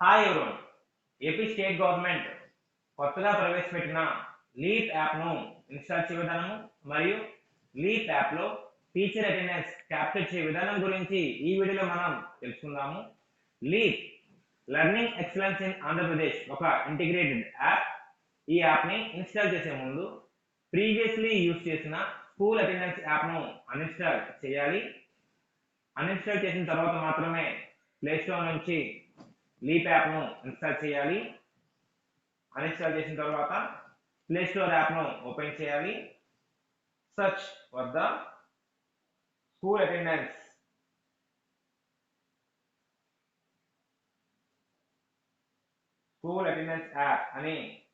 Hi everyone AP state government కొత్తగా ప్రవేశపెట్టిన leap యాప్ను ఇన్స్టాల్ చేయ విధానము మరియు లీప్ యాప్లో టీచర్ అటెండెన్స్ క్యాప్చర్ చేయ విధానం గురించి ఈ వీడియోలో మనం తెలుసుకుందాము. LEAP learning excellence in Andhra Pradesh ఒక ఇంటిగ్రేటెడ్ యాప్ ఈ యాప్ని ఇన్స్టాల్ చేసే ముందు ప్రీవియస్లీ యూజ్ చేసిన స్కూల్ అటెండెన్స్ యాప్ను అన్ఇన్స్టాల్ చేయాలి. అన్ఇన్స్టాల్ చేసిన తర్వాత మాత్రమే ప్లేస్టోర్ నుంచి లీప్ యాప్ను ఇన్స్టాల్ చేయాలి. అన్ఇన్స్టాల్ చేసిన తర్వాత ప్లే స్టోర్ యాప్ను ఓపెన్ చేయాలి. సర్చ్ వద్ద school attendance school attendance app అని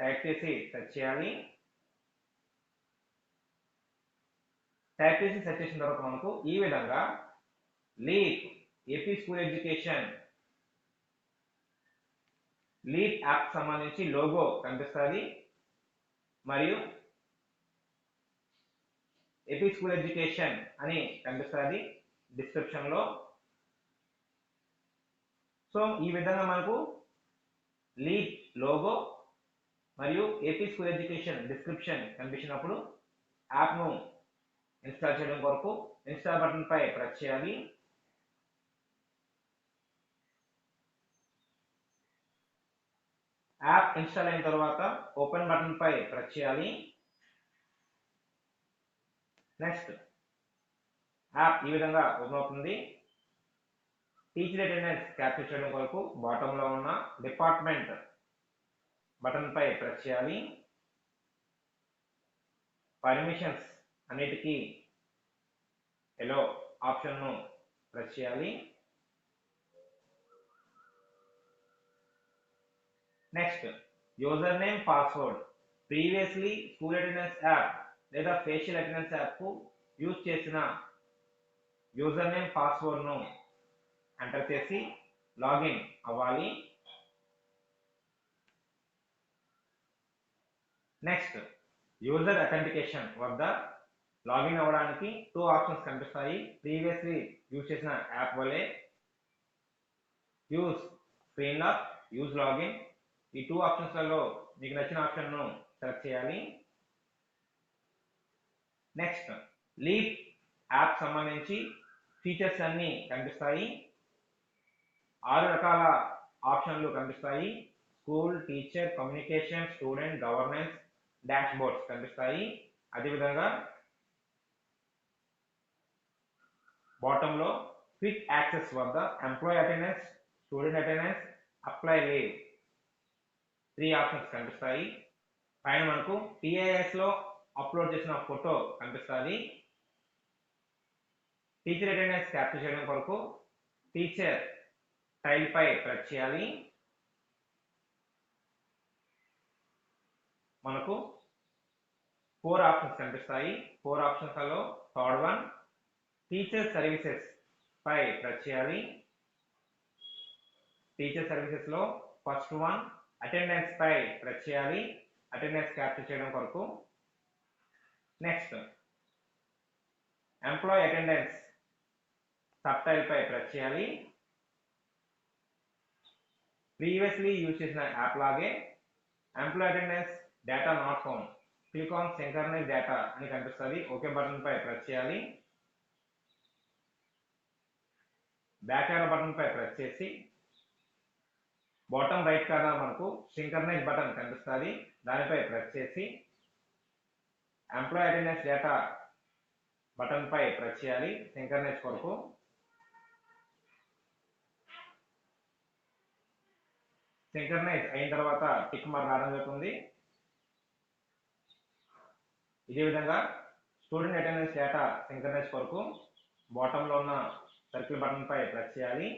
టైప్ చేసి సెర్చ్ చేయాలి. టైప్ చేసి సెర్చ్ చేసిన తర్వాత మనకు ఈ విధంగా LEAP AP school education lead app సంబంధించి లోగో కనిపిస్తుంది. మరియు ఏపీ స్కూల్ ఎడ్యుకేషన్ అని కనిపిస్తుంది డిస్క్రిప్షన్లో. సో ఈ విధంగా మనకు లీడ్ లోగో మరియు ఏపీ స్కూల్ ఎడ్యుకేషన్ డిస్క్రిప్షన్ కనిపించినప్పుడు యాప్ను ఇన్స్టాల్ చేయడం కొరకు ఇన్స్టాల్ బటన్పై ప్రెస్ చేయాలి. యాప్ ఇన్స్టాల్ అయిన తర్వాత ఓపెన్ బటన్ పై ప్రెస్ చేయాలి. నెక్స్ట్ యాప్ ఈ విధంగా ఓపెన్ అవుతుంది. టీచర్ అటెండెన్స్ క్యాప్చర్ చేయడం కొరకు బాటంలో ఉన్న డిపార్ట్మెంట్ బటన్ పై ప్రెస్ చేయాలి. పర్మిషన్స్ అన్నిటికీ ఎలో ఆప్షన్ను ప్రెస్ చేయాలి. Next user name password previously school attendance app లేదా ఫేషియల్ అటెండెన్స్ యాప్ యూజ్ చేసిన యూజర్ నేమ్ పాస్వర్డ్ను ఎంటర్ చేసి లాగిన్ అవ్వాలి. నెక్స్ట్ యూజర్ అథెంటికేషన్ వద్ద లాగిన్ అవ్వడానికి టూ ఆప్షన్స్ కనిపిస్తాయి. ప్రీవియస్లీ యూజ్ చేసిన యాప్ వలె use screen lock use login ఈ టూ ఆప్షన్స్లలో మీకు నచ్చిన ఆప్షన్ను సెలెక్ట్ చేయాలి. నెక్స్ట్ లీప్ యాప్ సంబంధించి ఫీచర్స్ అన్నీ కనిపిస్తాయి. ఆరు రకాల ఆప్షన్లు కనిపిస్తాయి. School teacher communication student governance dashboards కనిపిస్తాయి. అదేవిధంగా బాటంలో క్విక్ యాక్సెస్ వద్ద employee attendance student attendance apply leave three options కనిపిస్తాయి. పైన మనకు టిఐఎస్లో అప్లోడ్ చేసిన ఫోటో కనిపిస్తుంది. టీచర్ అటెండెన్స్ క్యాప్చర్ చేయడం కొరకు టీచర్ టైల్ పై ప్రెస్ చేయాలి. మనకు ఫోర్ ఆప్షన్స్ కనిపిస్తాయి. ఫోర్ ఆప్షన్స్లలో థర్డ్ వన్ టీచర్ సర్వీసెస్ పై ప్రెస్ చేయాలి. టీచర్ సర్వీసెస్లో ఫస్ట్ వన్ అటెండెన్స్ పై ప్రెస్ చేయాలి. అటెండెన్స్ క్యాప్చర్ చేయడం కొరకు. నెక్స్ట్ ఎంప్లాయ్ అటెండెన్స్ సబ్ పై ప్రెస్ చేయాలి. ప్రీవియస్లీ యూజ్ చేసిన యాప్ లాగే employee attendance data not found click on synchronise data అని కనిపిస్తుంది. ఓకే బటన్ పై ప్రెస్ చేయాలి. బ్యాక్ బటన్ పై ప్రెస్ చేసి బాటమ్ రైట్ కార్నర్ మనకు సింకర్నైజ్ బటన్ కనిపిస్తుంది. దానిపై ప్రెస్ చేసి ఎంప్లాయ్ అటెండెన్స్ డేటా బటన్ పై ప్రెస్ చేయాలి. సింకర్నైజ్ కొరకు. సింకర్నైజ్ అయిన తర్వాత టిక్ మార్క్ రావడం జరుగుతుంది. ఇదే విధంగా స్టూడెంట్ అటెండెన్స్ డేటా సింకర్నైజ్ కొరకు బాటంలో ఉన్న సర్కిల్ బటన్ పై ప్రెస్ చేయాలి.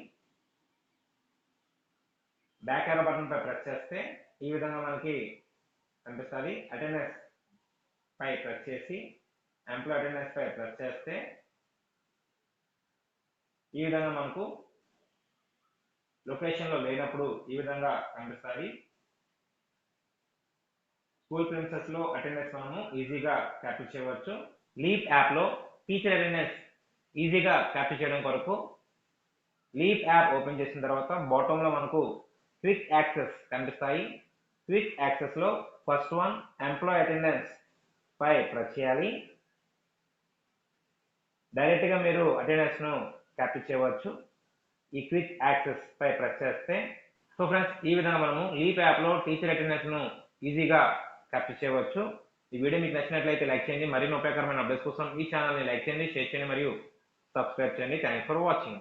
బ్యాక్ యారో బటన్ పై ప్రెస్ చేస్తే ఈ విధంగా మనకి కనిపిస్తుంది. అటెండెన్స్ పై ప్రెస్ చేసి ఎంప్లాయ్ అటెండెన్స్ పై ప్రెస్ చేస్తే ఈ విధంగా మనకు లొకేషన్లో లేనప్పుడు ఈ విధంగా కనిపిస్తుంది. స్కూల్ ప్రిన్సెస్లో అటెండెన్స్ మనము ఈజీగా క్యాప్చర్ చేయవచ్చు. లీప్ యాప్లో టీచర్ అటెండెన్స్ ఈజీగా క్యాప్చర్ చేయడం కొరకు లీప్ యాప్ ఓపెన్ చేసిన తర్వాత బాటంలో మనకు క్విక్ యాక్సెస్ కనిపిస్తాయి. క్విక్ యాక్సెస్లో ఫస్ట్ వన్ ఎంప్లాయ్ అటెండెన్స్ పై ప్రెస్ చేయాలి. డైరెక్ట్గా మీరు అటెండెన్స్ను క్యాప్చర్ చేయవచ్చు. ఈ క్విక్ యాక్సెస్ పై ప్రెస్ చేస్తే సో ఫ్రెండ్స్ ఈ విధంగా మనము లీప్ యాప్లో టీచర్ అటెండెన్స్ను ఈజీగా క్యాప్చర్ చేయవచ్చు. ఈ వీడియో మీకు నచ్చినట్లయితే లైక్ చేయండి. మరిన్ని ఉపయోగకరమైన అప్డేట్స్ కోసం ఈ ఛానల్ని లైక్ చేయండి షేర్ చేయండి మరియు సబ్స్క్రైబ్ చేయండి. Thanks for watching